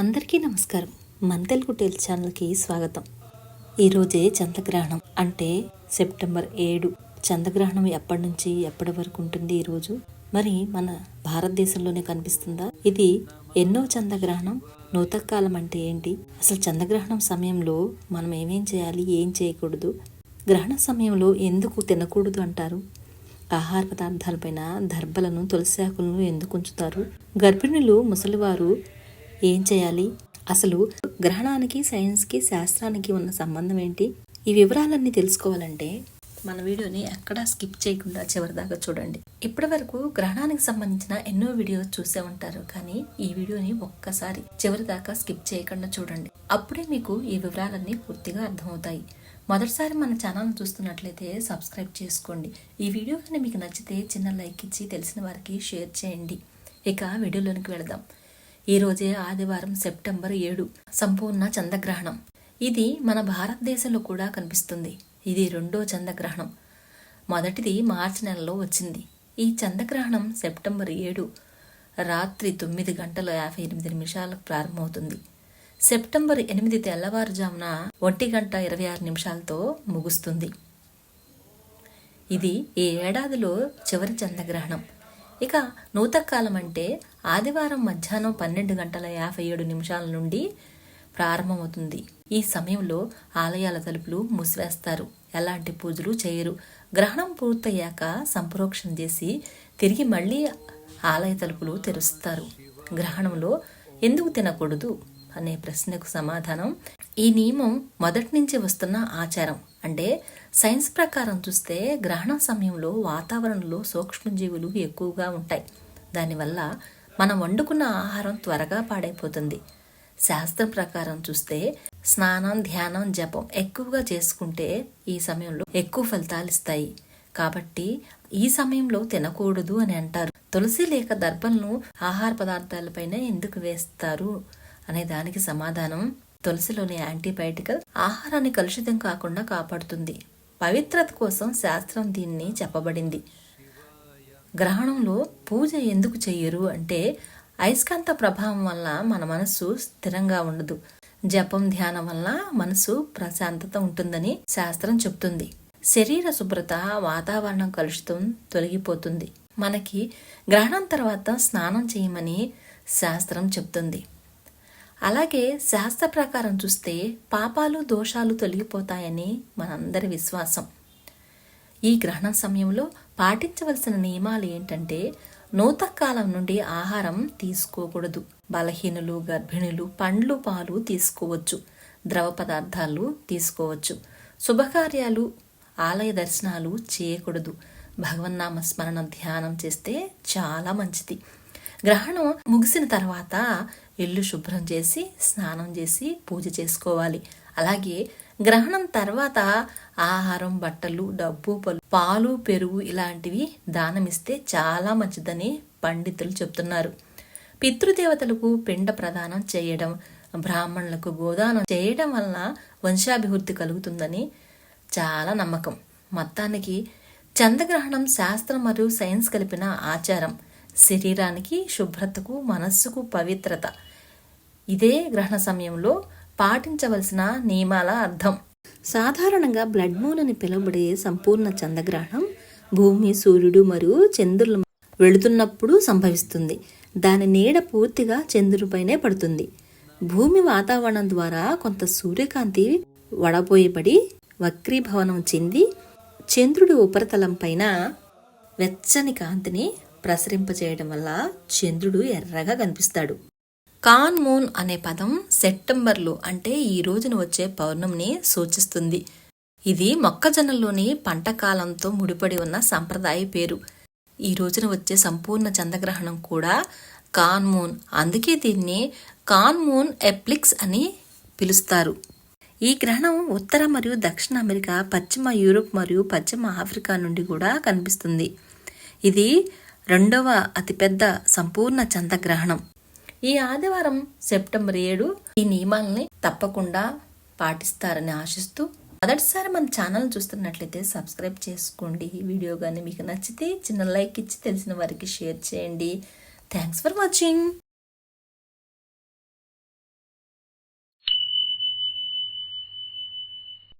అందరికీ నమస్కారం. మన తెలుగు టేల్ ఛానల్కి స్వాగతం. ఈరోజే చంద్రగ్రహణం అంటే సెప్టెంబర్ ఏడు. చంద్రగ్రహణం ఎప్పటి నుంచి ఎప్పటి వరకు ఉంటుంది ఈరోజు మరి మన భారతదేశంలోనే కనిపిస్తుందా? ఇది ఎన్నో చంద్రగ్రహణం నూతకాలం అంటే ఏంటి? అసలు చంద్రగ్రహణం సమయంలో మనం ఏమేం చేయాలి ఏం చేయకూడదు? గ్రహణ సమయంలో ఎందుకు తినకూడదు అంటారు? ఆహార పదార్థాలపైన దర్భలను తులసి ఆకులను ఎందుకు ఉంచుతారు? గర్భిణులు ముసలివారు ఏం చేయాలి? అసలు గ్రహణానికి సైన్స్కి శాస్త్రానికి ఉన్న సంబంధం ఏంటి? ఈ వివరాలన్నీ తెలుసుకోవాలంటే మన వీడియోని ఎక్కడా స్కిప్ చేయకుండా చివరిదాకా చూడండి. ఇప్పటి వరకు గ్రహణానికి సంబంధించిన ఎన్నో వీడియోస్ చూసే ఉంటారు. కానీ ఈ వీడియోని ఒక్కసారి చివరిదాకా స్కిప్ చేయకుండా చూడండి. అప్పుడే మీకు ఈ వివరాలన్నీ పూర్తిగా అర్థమవుతాయి. మొదటిసారి మన ఛానల్ చూస్తున్నట్లయితే సబ్స్క్రైబ్ చేసుకోండి. ఈ వీడియో కానీ మీకు నచ్చితే చిన్న లైక్ ఇచ్చి తెలిసిన వారికి షేర్ చేయండి. ఇక వీడియోలోనికి వెళదాం. ఈరోజే ఆదివారం సెప్టెంబర్ ఏడు. సంపూర్ణ చంద్రగ్రహణం. ఇది మన భారతదేశంలో కూడా కనిపిస్తుంది. ఇది రెండో చంద్రగ్రహణం. మొదటిది మార్చి నెలలో వచ్చింది. ఈ చంద్రగ్రహణం సెప్టెంబర్ ఏడు. రాత్రి తొమ్మిది గంటల యాభై ఎనిమిది నిమిషాలకు ప్రారంభమవుతుంది. సెప్టెంబర్ ఎనిమిది తెల్లవారుజామున ఒంటి గంట ఇరవై ఆరు నిమిషాలతో ముగుస్తుంది. ఇది ఈ ఏడాదిలో చివరి చంద్రగ్రహణం. ఇక నూతకాలం అంటే ఆదివారం మధ్యాహ్నం పన్నెండు గంటల యాభై ఏడు నిమిషాల నుండి ప్రారంభమవుతుంది. ఈ సమయంలో ఆలయాల తలుపులు మూసివేస్తారు. ఎలాంటి పూజలు చేయరు. గ్రహణం పూర్తయ్యాక సంప్రోక్షణ చేసి తిరిగి మళ్ళీ ఆలయ తలుపులు తెరుస్తారు. గ్రహణంలో ఎందుకు తినకూడదు? అనే ప్రశ్నకు సమాధానం ఈ నియమం మొదటి నుంచి వస్తున్న ఆచారం. అంటే సైన్స్ ప్రకారం చూస్తే గ్రహణ సమయంలో వాతావరణంలో సూక్ష్మజీవులు ఎక్కువగా ఉంటాయి. దానివల్ల మనం వండుకున్న ఆహారం త్వరగా పాడైపోతుంది. శాస్త్రం ప్రకారం చూస్తే స్నానం ధ్యానం జపం ఎక్కువగా చేసుకుంటే ఈ సమయంలో ఎక్కువ ఫలితాలు ఇస్తాయి. కాబట్టి ఈ సమయంలో తినకూడదు అని అంటారు. తులసి లేక దర్భలను ఆహార పదార్థాలపైన ఎందుకు వేస్తారు? అనే దానికి సమాధానం తులసిలోని యాంటీబయాటికల్ ఆహారాన్ని కలుషితం కాకుండా కాపాడుతుంది. పవిత్రత కోసం శాస్త్రం దీన్ని చెప్పబడింది. గ్రహణంలో పూజ ఎందుకు చెయ్యరు అంటే అయస్కాంత ప్రభావం వల్ల మన మనస్సు స్థిరంగా ఉండదు. జపం ధ్యానం వల్ల మనసు ప్రశాంతత ఉంటుందని శాస్త్రం చెప్తుంది శరీర శుభ్రత వాతావరణం కలుషితం తొలగిపోతుంది. మనకి గ్రహణం తర్వాత స్నానం చేయమని శాస్త్రం చెప్తుంది అలాగే శాస్త్ర ప్రకారం చూస్తే పాపాలు దోషాలు తొలగిపోతాయని మనందరి విశ్వాసం. ఈ గ్రహణం సమయంలో పాటించవలసిన నియమాలు ఏంటంటే నూతకాలం నుండి ఆహారం తీసుకోకూడదు. బలహీనులు గర్భిణులు పండ్లు పాలు తీసుకోవచ్చు. ద్రవ పదార్థాలు తీసుకోవచ్చు. శుభకార్యాలు ఆలయ దర్శనాలు చేయకూడదు. భగవన్నామ స్మరణ ధ్యానం చేస్తే చాలా మంచిది. గ్రహణం ముగిసిన తర్వాత ఇల్లు శుభ్రం చేసి స్నానం చేసి పూజ చేసుకోవాలి. అలాగే గ్రహణం తర్వాత ఆహారం బట్టలు డబ్బు పలు పాలు పెరుగు ఇలాంటివి దానమిస్తే చాలా మంచిదని పండితులు చెప్తున్నారు. పితృదేవతలకు పిండ ప్రదానం చేయడం బ్రాహ్మణులకు గోదానం చేయడం వలన వంశాభివృద్ధి కలుగుతుందని చాలా నమ్మకం. మొత్తానికి చంద్రగ్రహణం శాస్త్రం మరియు సైన్స్ కలిపిన ఆచారం. శరీరానికి శుభ్రతకు మనస్సుకు పవిత్రత. ఇదే గ్రహణ సమయంలో పాటించవలసిన నియమాల అర్థం. సాధారణంగా బ్లడ్ మూన్ అని పిలువబడే సంపూర్ణ చంద్రగ్రహణం భూమి సూర్యుడు మరియు చంద్రులు వెళుతున్నప్పుడు సంభవిస్తుంది. దాని నీడ పూర్తిగా చంద్రుడిపైనే పడుతుంది. భూమి వాతావరణం ద్వారా కొంత సూర్యకాంతి వడబోయబడి వక్రీభవనం చెంది చంద్రుడి ఉపరితలం పైన వెచ్చని కాంతిని ప్రసరింపజేయడం వల్ల చంద్రుడు ఎర్రగా కనిపిస్తాడు. కాన్ మూన్ అనే పదం సెప్టెంబర్లో అంటే ఈ రోజున వచ్చే పౌర్ణమిని సూచిస్తుంది. ఇది మొక్కజొన్నలోని పంట కాలంతో ముడిపడి ఉన్న సంప్రదాయ పేరు. ఈ రోజున వచ్చే సంపూర్ణ చంద్రగ్రహణం కూడా కాన్ మూన్. అందుకే దీన్ని కాన్ మూన్ ఎప్లిక్స్ అని పిలుస్తారు. ఈ గ్రహణం ఉత్తర మరియు దక్షిణ అమెరికా పశ్చిమ యూరోప్ మరియు పశ్చిమ ఆఫ్రికా నుండి కూడా కనిపిస్తుంది. ఇది రెండవ అతిపెద్ద సంపూర్ణ చంద్రగ్రహణం. ఈ ఆదివారం సెప్టెంబర్ ఏడు ఈ నియమాలని తప్పకుండా పాటిస్తారని ఆశిస్తూ మొదటిసారి మన ఛానల్ చూస్తున్నట్లయితే సబ్స్క్రైబ్ చేసుకోండి. ఈ వీడియో కానీ మీకు నచ్చితే చిన్న లైక్ ఇచ్చి తెలిసిన వారికి షేర్ చేయండి. Thanks for watching.